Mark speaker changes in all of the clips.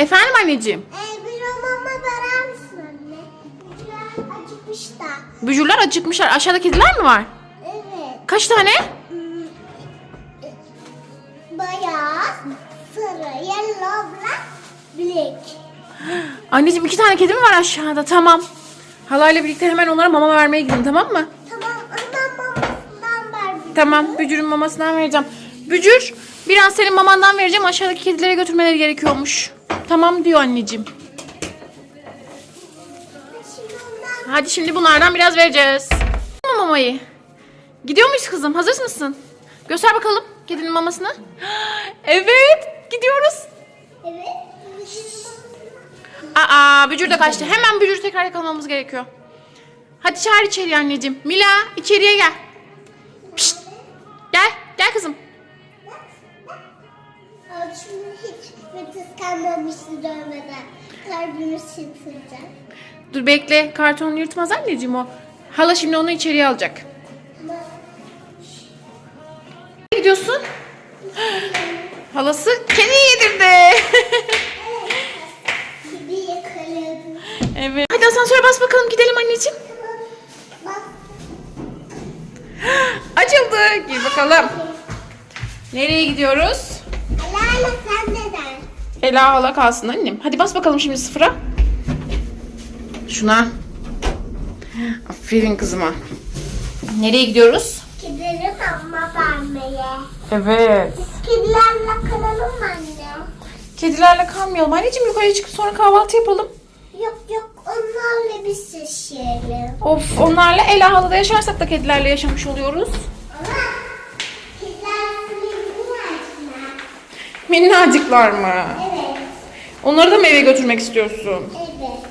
Speaker 1: Efendim anneciğim?
Speaker 2: Ee, bir mama verer misin anne? Biraz acıkmış da.
Speaker 1: Bücürler acıkmışlar. Aşağıda kediler mi var?
Speaker 2: Evet.
Speaker 1: Kaç tane?
Speaker 2: Hmm, Beyaz, sarı, yellow, black, black.
Speaker 1: Anneciğim iki tane kedi mi var aşağıda? Tamam. Halayla birlikte hemen onlara mama vermeye gidelim tamam mı?
Speaker 2: Tamam, ondan mamasından ver bir.
Speaker 1: Tamam. Bücürün mamasından vereceğim. Bücür biraz senin mamandan vereceğim. Aşağıdaki kedilere götürmeleri gerekiyormuş. Tamam diyor anneciğim. Hadi şimdi bunlardan biraz vereceğiz. Tamam mamayı. Gidiyor muyuz kızım? Hazır mısın? Göster bakalım kedinin mamasını. Evet, gidiyoruz.
Speaker 2: Evet.
Speaker 1: Aa, bücür de kaçtı. Hemen bücür tekrar yakalamamız gerekiyor. Hadi çağır içeriye anneciğim. Mila, içeriye gel.
Speaker 2: Ve kıskanmamıştı dövmeden. Kalbimi sıkılacak.
Speaker 1: Dur bekle, kartonunu yırtmaz anneciğim o. Hala şimdi onu içeriye alacak. Nereye gidiyorsun? Halası kediyi yedirdi.
Speaker 2: kedi yakaladım.
Speaker 1: evet. Hadi asansöre bas bakalım gidelim anneciğim. Açıldı. Gir bakalım. Nereye gidiyoruz? Ela hala kalsın annem. Hadi bas bakalım şimdi sıfıra. Şuna. Aferin kızıma. Nereye gidiyoruz?
Speaker 2: Kedileri mama vermeye.
Speaker 1: Evet.
Speaker 2: Kedilerle kalalım mı anne?
Speaker 1: Kedilerle kalmayalım. Anneciğim yukarıya çıkıp sonra kahvaltı yapalım.
Speaker 2: Yok yok onlarla biz yaşayalım.
Speaker 1: Of onlarla Ela halada yaşarsak da kedilerle yaşamış oluyoruz.
Speaker 2: Ama kediler.
Speaker 1: Minnacıklar mı?
Speaker 2: Evet.
Speaker 1: Onları da mı eve götürmek istiyorsun?
Speaker 2: Evet.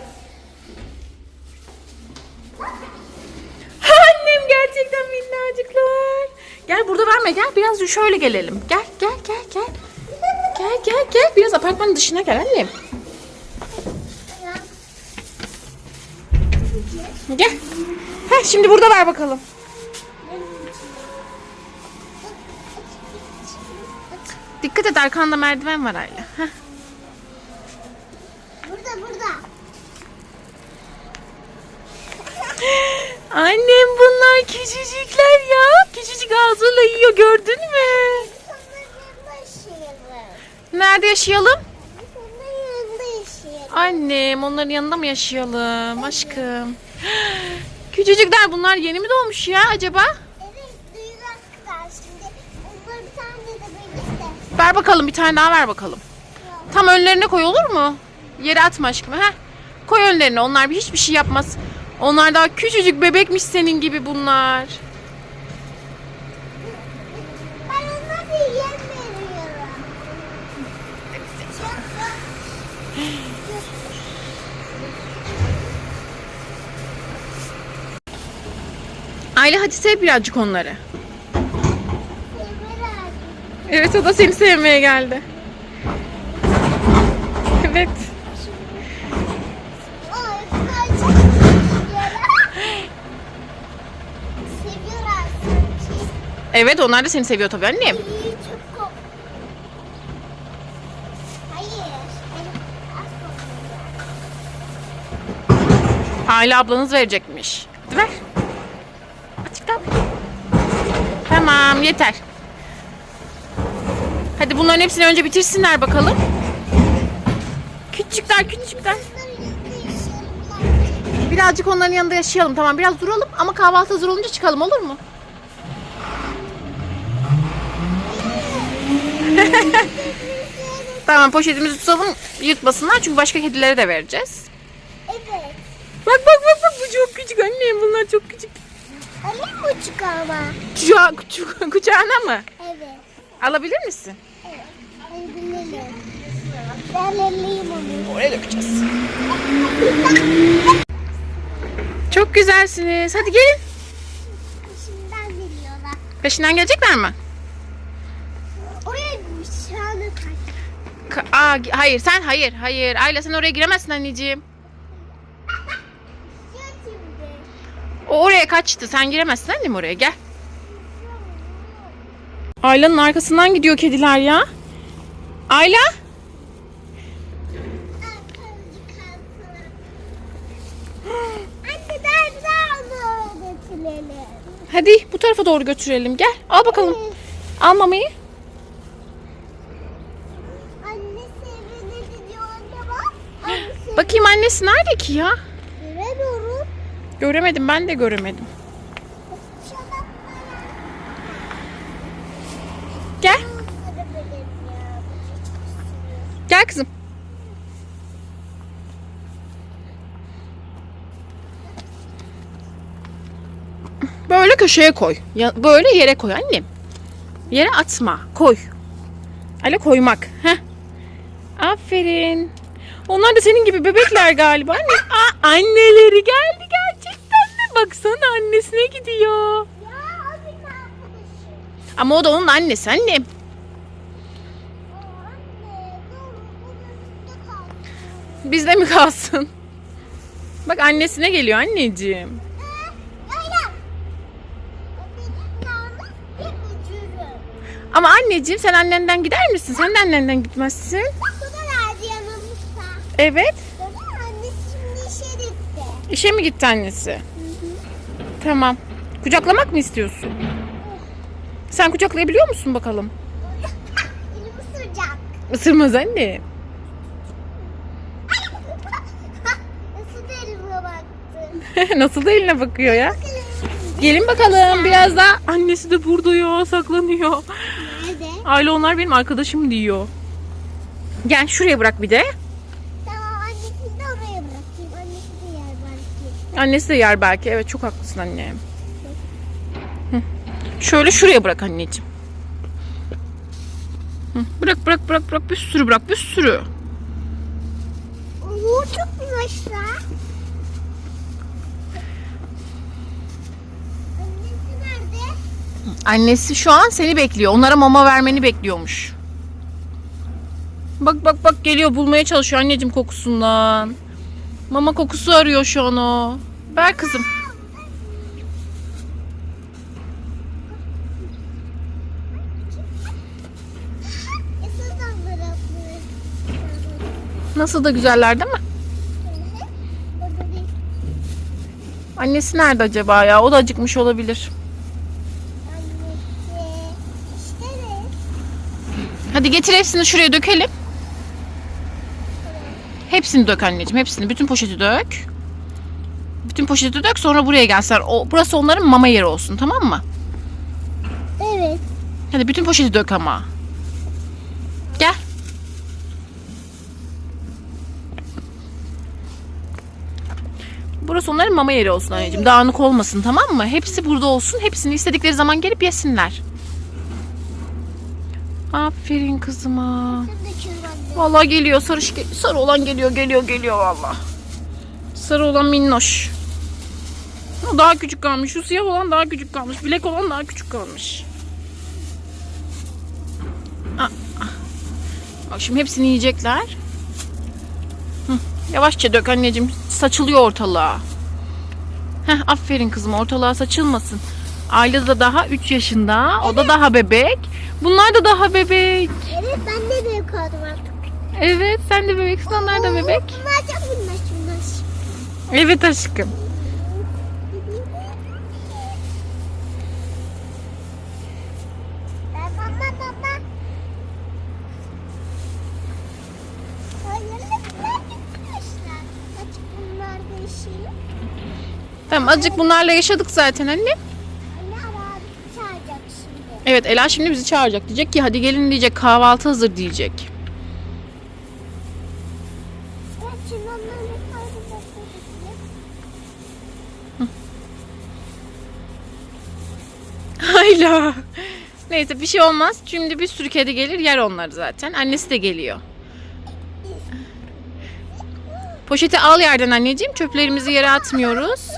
Speaker 1: Annem gerçekten minnacıklar. Gel burada verme gel biraz şöyle gelelim. Gel gel gel gel. Gel gel gel biraz apartmanın dışına gel annem. Gel. Heh, şimdi burada ver bakalım. Dikkat et arkanda merdiven var Ayla. Heh.
Speaker 2: Burada burada.
Speaker 1: Annem bunlar küçücükler ya. Küçücük ağzıyla yiyor gördün mü? Nerede yaşayalım? Annem onların yanında mı yaşayalım aşkım? Küçücükler bunlar yeni mi doğmuş ya acaba? Ver bakalım bir tane daha ver bakalım. Tam önlerine koy olur mu? Yere atma aşkım ha. Koy önlerine onlar bir hiçbir şey yapmaz. Onlar daha küçücük bebekmiş senin gibi bunlar.
Speaker 2: Ben bir yem veriyorum.
Speaker 1: Ayla hadi sev birazcık onları. Evet o da seni sevmeye geldi. Evet. Evet onlar da seni seviyor tabii annem. Ayla ablanız verecekmiş. Hadi ver. Açıktan. Tamam yeter. Hadi bunların hepsini önce bitirsinler bakalım. Küçükler küçükler. Birazcık onların yanında yaşayalım tamam biraz duralım ama kahvaltı hazır olunca çıkalım olur mu? tamam poşetimizi tutalım yırtmasınlar çünkü başka kedilere de vereceğiz.
Speaker 2: Evet.
Speaker 1: Bak bak bak bak bu çok küçük annem bunlar çok küçük.
Speaker 2: Alayım mı çıkarma?
Speaker 1: Kucağı, kucu- kucağına mı?
Speaker 2: Evet.
Speaker 1: Alabilir misin?
Speaker 2: Evet. Binelim. Ben elleyim onu.
Speaker 1: Oraya dökeceğiz. Çok güzelsiniz. Hadi gelin.
Speaker 2: Şimdiden geliyorlar.
Speaker 1: Peşinden gelecekler mi? Şöyle. Aa, hayır sen hayır hayır. Ayla sen oraya giremezsin anneciğim. O oraya kaçtı. Sen giremezsin annem oraya. Gel. Ayla'nın arkasından gidiyor kediler ya. Ayla? Hadi bu tarafa doğru götürelim. Gel. Al bakalım. Al mamayı. Bakayım annesi nerede ki ya?
Speaker 2: göremiyorum.
Speaker 1: Göremedim ben de göremedim. Gel. Gel kızım. Böyle köşeye koy. Ya, böyle yere koy annem. Yere atma. Koy. Öyle koymak. Heh. Aferin. Onlar da senin gibi bebekler galiba. Anne. Aa, anneleri geldi gerçekten de. Baksana annesine gidiyor. Ama o da onun annesi
Speaker 2: anne. Üstte kalsın.
Speaker 1: Bizde mi kalsın? Bak annesine geliyor anneciğim. Ama anneciğim sen annenden gider misin? Sen de annenden gitmezsin. Evet.
Speaker 2: Mü? Annesi şimdi işe gitti.
Speaker 1: İşe mi gitti annesi? Tamam. Kucaklamak mı istiyorsun? Sen kucaklayabiliyor musun bakalım?
Speaker 2: Elimi sıcak.
Speaker 1: Isırmaz anne.
Speaker 2: Nasıl da elime baktı.
Speaker 1: Nasıl da eline bakıyor ya?
Speaker 2: Bakalım.
Speaker 1: Gelin bakalım biraz daha. Annesi de burada ya saklanıyor.
Speaker 2: Nerede?
Speaker 1: Aile onlar benim arkadaşım diyor. Gel şuraya bırak bir de.
Speaker 2: Tamam annesini de oraya bırakayım. Annesi de yer belki.
Speaker 1: Annesi de yer belki. Evet çok haklısın annem. Hı. Şöyle şuraya bırak anneciğim. Hı, Bırak bırak bırak bırak bir sürü bırak bir sürü.
Speaker 2: Oo çok nerede?
Speaker 1: Annesi şu an seni bekliyor. Onlara mama vermeni bekliyormuş. Bak bak bak geliyor bulmaya çalışıyor anneciğim kokusundan. Mama kokusu arıyor şu an o. Ver kızım. Nasıl da güzeller değil mi? Annesi nerede acaba ya? O da acıkmış olabilir. Hadi getir hepsini şuraya dökelim. Hepsini dök anneciğim. Hepsini. Bütün poşeti dök. Bütün poşeti dök sonra buraya gelsinler. O, burası onların mama yeri olsun tamam mı?
Speaker 2: Evet.
Speaker 1: Hadi bütün poşeti dök ama. Gel. Burası onların mama yeri olsun anneciğim. Dağınık olmasın tamam mı? Hepsi burada olsun. Hepsini istedikleri zaman gelip yesinler. Aferin kızıma. Vallahi geliyor sarış gel- sarı olan geliyor geliyor geliyor vallahi. Sarı olan minnoş. O daha küçük kalmış. Şu siyah olan daha küçük kalmış. Bilek olan daha küçük kalmış. Ah, ah. Bak şimdi hepsini yiyecekler. Hı, Yavaşça dök anneciğim. Saçılıyor ortalığa. Heh, aferin kızım ortalığa saçılmasın. Ayla da daha 3 yaşında. O da daha bebek. Bunlar da daha bebek.
Speaker 2: Evet ben de büyük oldum artık.
Speaker 1: Evet sen de bebeksin onlar da bebek.
Speaker 2: Bunlar çok minnoş.
Speaker 1: Evet aşkım.
Speaker 2: Baba baba. Hayır bunlar minnoşlar. Kaç işi.
Speaker 1: Tamam azıcık bunlarla yaşadık zaten anne.
Speaker 2: Anne abi çağıracak şimdi.
Speaker 1: Evet Ela şimdi bizi çağıracak. Diyecek ki hadi gelin diyecek kahvaltı hazır diyecek.
Speaker 2: Evet şimdi
Speaker 1: Hayla. Neyse bir şey olmaz. Şimdi bir sürü kedi gelir yer onları zaten. Annesi de geliyor. Poşeti al yerden anneciğim. Çöplerimizi yere atmıyoruz.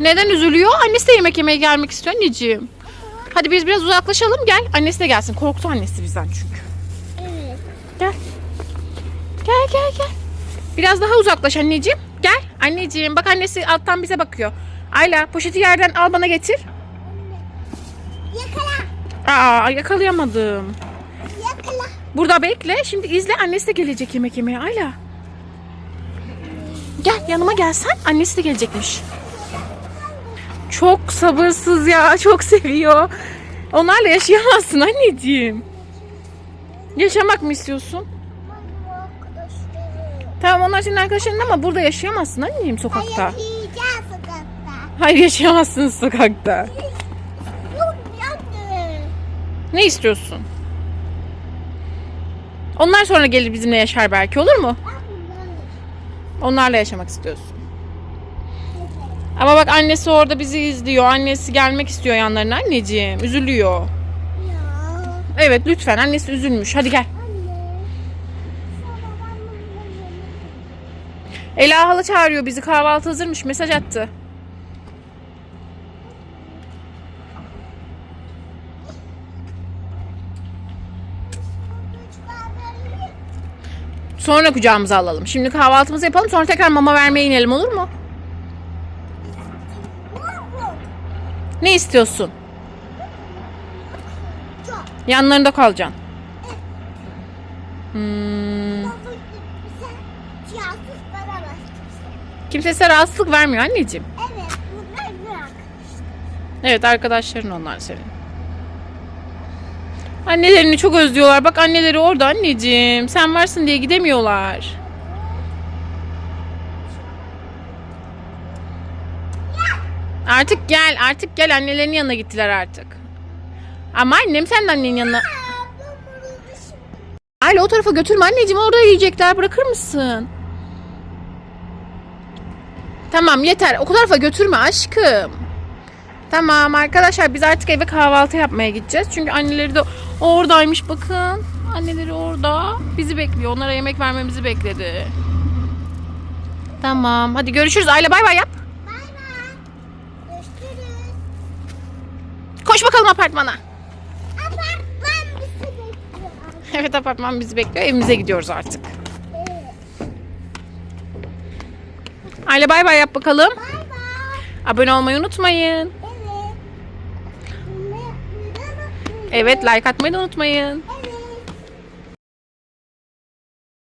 Speaker 1: Neden üzülüyor? Annesi de yemek yemeye gelmek istiyor anneciğim. Hadi biz biraz uzaklaşalım gel. Annesi de gelsin. Korktu annesi bizden çünkü.
Speaker 2: Evet.
Speaker 1: Gel. Gel gel gel. Biraz daha uzaklaş anneciğim. Gel. Anneciğim bak annesi alttan bize bakıyor. Ayla poşeti yerden al bana getir.
Speaker 2: Yakala.
Speaker 1: Aa yakalayamadım. Burada bekle. Şimdi izle. Annesi de gelecek yemek yemeye. Ayla. Gel yanıma gelsen. Annesi de gelecekmiş. Çok sabırsız ya. Çok seviyor. Onlarla yaşayamazsın anneciğim. Yaşamak mı istiyorsun? Tamam onlar senin arkadaşların ama burada yaşayamazsın anneciğim sokakta.
Speaker 2: Hayır sokakta.
Speaker 1: Hayır yaşayamazsın sokakta. Ne istiyorsun? Onlar sonra gelir bizimle yaşar belki olur mu? Onlarla yaşamak istiyorsun. Ama bak annesi orada bizi izliyor. Annesi gelmek istiyor yanlarına anneciğim. Üzülüyor. Evet lütfen annesi üzülmüş. Hadi gel. Ela hala çağırıyor bizi. Kahvaltı hazırmış. Mesaj attı. Sonra kucağımıza alalım. Şimdi kahvaltımızı yapalım. Sonra tekrar mama vermeye inelim olur mu? Ne istiyorsun? Yanlarında kalacaksın. Hmm. Kimse size rahatsızlık vermiyor anneciğim.
Speaker 2: Evet
Speaker 1: arkadaşların onlar senin. Annelerini çok özlüyorlar. Bak anneleri orada anneciğim. Sen varsın diye gidemiyorlar. Artık gel, artık gel. Annelerinin yanına gittiler artık. Ama annem sen de annenin yanına. Aile o tarafa götürme anneciğim. Orada yiyecekler. Bırakır mısın? Tamam yeter. O tarafa götürme aşkım. Tamam arkadaşlar biz artık eve kahvaltı yapmaya gideceğiz. Çünkü anneleri de oradaymış bakın. Anneleri orada. Bizi bekliyor. Onlara yemek vermemizi bekledi. Tamam. Hadi görüşürüz. Aile bay bay yap.
Speaker 2: Bay bay. Görüşürüz.
Speaker 1: Koş bakalım apartmana.
Speaker 2: Apartman bizi bekliyor.
Speaker 1: Evet apartman bizi bekliyor. Evimize gidiyoruz artık.
Speaker 2: Evet.
Speaker 1: Aile bay bay yap bakalım.
Speaker 2: Bay bay.
Speaker 1: Abone olmayı unutmayın. Evet like atmayı da unutmayın.